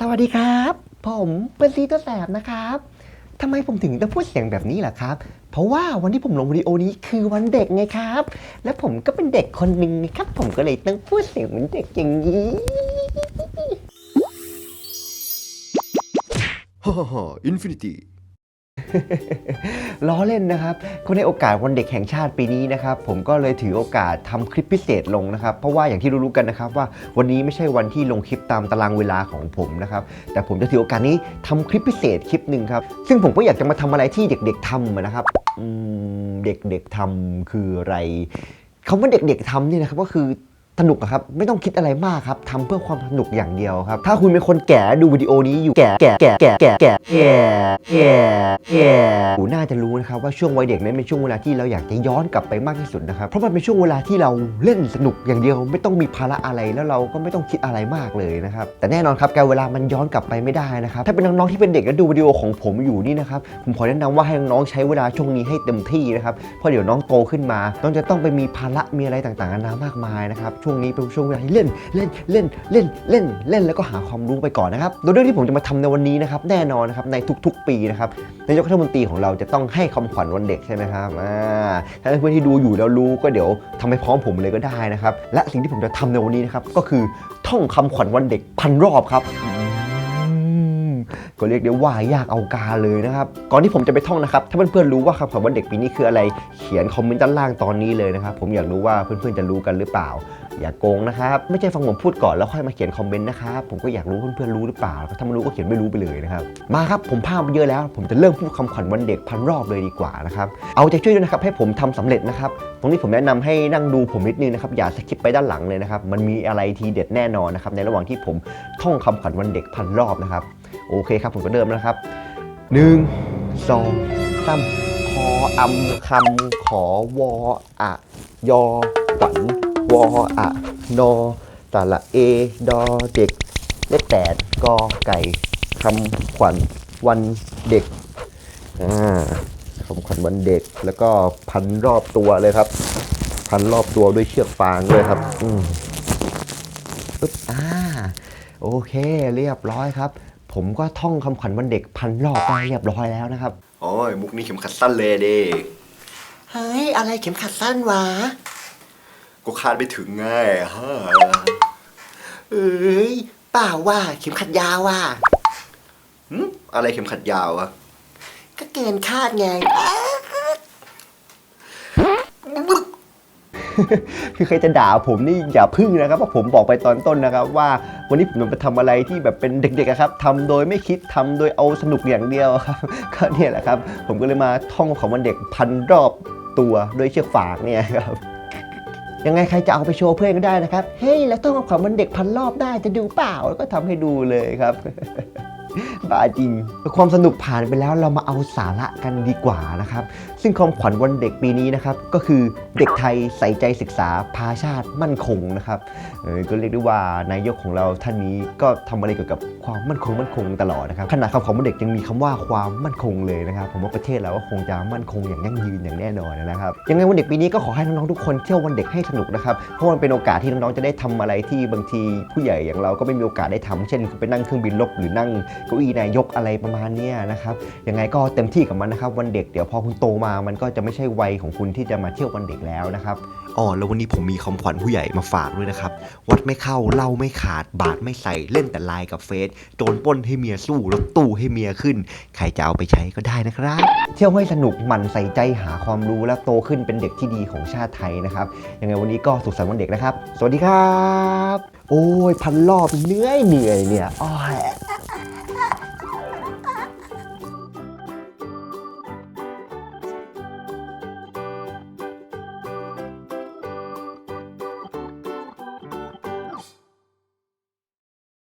สวัสดีครับ ผมเป็นซีตัวแสบนะครับทำไมผมถึงต้องพูดเสียงแบบนี้ล่ะครับ เพราะว่าวันที่ผมลงวิดีโอนี้คือวันเด็กไงครับ และผมก็เป็นเด็กคนหนึ่งนะครับ ผมก็เลยต้องพูดเสียงเหมือนเด็กอย่างนี้ฮ่าฮ่าฮ่าอินฟินิตี้ ล้อเล่นนะครับก็ในโอกาสวันเด็กแห่งชาติปีนี้นะครับผมก็เลยถือโอกาสทำคลิปพิเศษลงนะครับ เพราะว่าอย่างที่รู้ๆกันนะครับว่าวันนี้ไม่ใช่วันที่ลงคลิปตามตารางเวลาของผมนะครับแต่ผมจะถือโอกาสนี้ทำคลิปพิเศษคลิปหนึ่งครับซึ่งผมก็อยากจะมาทำอะไรที่เด็กๆทำนะครับเด็กๆทำคืออะไรคำว่าเด็กๆทำนี่นะครับก็คือ สนุกอะครับ ไม่ต้องคิดอะไรมากครับทำเพื่อความสนุกอย่างเดียวครับ ถ้าคุณเป็นคนแก่ดูวิดีโอนี้อยู่แก่แก่แก่แก่แก่แก่แก่แก่แก่หูน่าจะรู้นะครับว่าช่วงวัยเด็กนั้นเป็นช่วงเวลาที่เราอยากจะย้อนกลับไปมากที่สุดนะครับเพราะมันเป็นช่วงเวลาที่เราเล่นสนุกอย่างเดียว ไม่ต้องมีภาระอะไรแล้วเราก็ไม่ต้องคิดอะไรมากเลยนะครับแต่แน่นอนครับการเวลามันย้อนกลับไปไม่ได้นะครับถ้าเป็นน้องๆที่เป็นเด็กแล้วดูวิดีโอของผมอยู่นี่นะครับผมขอแนะนำว่าให้น้องๆใช้เวลาช่วงนี้ให้เต็มที่นะครับเพราะเดี๋ยวน้องโตขึ้นมา น้องจะต้องไปมีภาระมีอะไรต่างๆนานามากมายนะครับช่วงนี้เป็นช่วงเวลาที่เล่นเล่นเล่นเล่นเล่นเล่นแล้วก็หาความรู้ไปก่อนนะครับโดยเรื่องที่ผมจะมาทำในวันนี้นะครับแน่นอนนะครับในทุก ๆ ปีนะครับนายกรัฐมนตรีของเราจะต้องให้คำขวัญวันเด็กใช่ไหมครับอ่าถ้าเพื่อนๆที่ดูอยู่แล้วรู้ก็เดี๋ยวทำให้พร้อมผมเลยก็ได้นะครับและสิ่งที่ผมจะทำในวันนี้นะครับก็คือท่องคำขวัญวันเด็กพันรอบครับ ก็เรียกได้ว่ายากเอาการเลยนะครับ ก่อนที่ผมจะไปท่องนะครับ ถ้าเพื่อนๆรู้ว่าคำขวัญวันเด็กปีนี้คืออะไร เขียนคอมเมนต์ด้านล่างตอนนี้เลยนะครับ ผมอยากรู้ว่าเพื่อนๆจะรู้กันหรือเปล่า อย่าโกงนะครับ ไม่ใช่ฟังผมพูดก่อนแล้วค่อยมาเขียนคอมเมนต์นะครับ ผมก็อยากรู้เพื่อนๆรู้หรือเปล่า ถ้าไม่รู้ก็เขียนไม่รู้ไปเลยนะครับ มาครับ ผมพาไปเยอะแล้ว ผมจะเริ่มพูดคำขวัญวันเด็กพันรอบเลยดีกว่านะครับ เอาใจช่วยด้วยนะครับให้ผมทำสำเร็จนะครับ ตรงนี้ผมแนะนำให้นั่งดูผมนิดนึงนะครับ อย่าสคิปไปด้านหลังเลยนะครับ มันมีอะไรทีเด็ดแน่นอนนะครับ ในระหว่างที่ผมท่องคำขวัญวันเด็กพันรอบนะครับ โอเคครับผมก็เริ่มนะครับหนึ่งสองสามขออำคำขอวออะยอขวัญวออะนอตะละเอดอเด็กเลขแปดกอไก่คำขวัญวันเด็กอ่าคำขวัญวันเด็ก แล้วก็พันรอบตัวเลยครับ พันรอบตัวด้วยเชือกฟางด้วยครับ อืมปึ๊บอ่าโอเค เรียบร้อยครับ ผมก็ท่องคำขวัญวันเด็กพันรอบได้เรียบร้อยแล้วนะครับ โอ้ยมุกนี้เข็มขัดสั้นเลยเด็เฮ้ย อะไรเข็มขัดสั้นวะ ก็คาดไม่ถึงไงฮะเอ้ยเปล่าว่าเข็มขัดยาวว่ะ หึอะไรเข็มขัดยาวอะก็เกินคาดไง คือใครจะด่าผมนี่อย่าพึ่งนะครับเพราะผมบอกไปตอนต้นนะครับว่าวันนี้ผมจะไปทำอะไรที่แบบเป็นเด็กๆครับทำโดยไม่คิดทำโดยเอาสนุกอย่างเดียวครับก็เนี่ยแหละครับ ผมก็เลยมาท่องของวันเด็กพันรอบตัวด้วยเชือกฟางเนี่ยครับยังไงใครจะเอาไปโชว์เพื่อนก็ได้นะครับ เฮ้ย แล้วต้องเอาของวันเด็กพันรอบได้จะดูเปล่า แล้วก็ทำให้ดูเลยครับ บ้าจริง ความสนุกผ่านไปแล้วเรามาเอาสาระกันดีกว่านะครับ ซึ่งความขวัญวันเด็กปีนี้นะครับก็คือเด็กไทยใส่ใจศึกษาพาชาติมั่นคงนะครับก็เรียกได้ว่านายกของเราท่านนี้ก็ทำอะไรเกี่ยวกับ ความมั่นคงมั่นคงตลอดนะครับขนาดคำของวันเด็กยังมีคำว่าความมั่นคงเลยนะครับ ผมว่าประเทศเราก็คงจะมั่นคงอย่างยั่งยืนอย่างแน่นอนนะครับยังไงวันเด็กปีนี้ก็ขอให้น้องๆทุกคนเที่ยววันเด็กให้สนุกนะครับเพราะมันเป็นโอกาสที่น้องๆจะได้ทำอะไรที่บางทีผู้ใหญ่อย่างเราก็ไม่มีโอกาสได้ทำเช่นไปนั่งเครื่องบินลบหรือนั่งเก้าอี้นายกอะไรประมาณนี้นะครับยังไงก็เต็มที่กับมันนะครับวันเด็กเดี๋ยวพอคุณโตมามันก็จะไม่ใช่วัยของคุณที่จะมาเที่ยววันเด็กแล้วนะครับอ๋อแล้ววันนี้ผมมีคำขวัญผู้ใหญ่มาฝากด้วยนะครับวัดไม่เข้าเล่าไม่ขาดบาทไม่ใส่เล่นแต่ไลน์กับเฟซโจรปล้นให้เมียสู้รถตู้ให้เมียขึ้น ใครจะเอาไปใช้ก็ได้นะครับ เที่ยวให้สนุกหมันใส่ใจหาความรู้และโตขึ้นเป็นเด็กที่ดีของชาติไทยนะครับยังไงวันนี้ก็สุขสันต์วันเด็กนะครับ สวัสดีครับ โอ้ยพันรอบเหนื่อยเหนื่อยเนี่ยอ้อ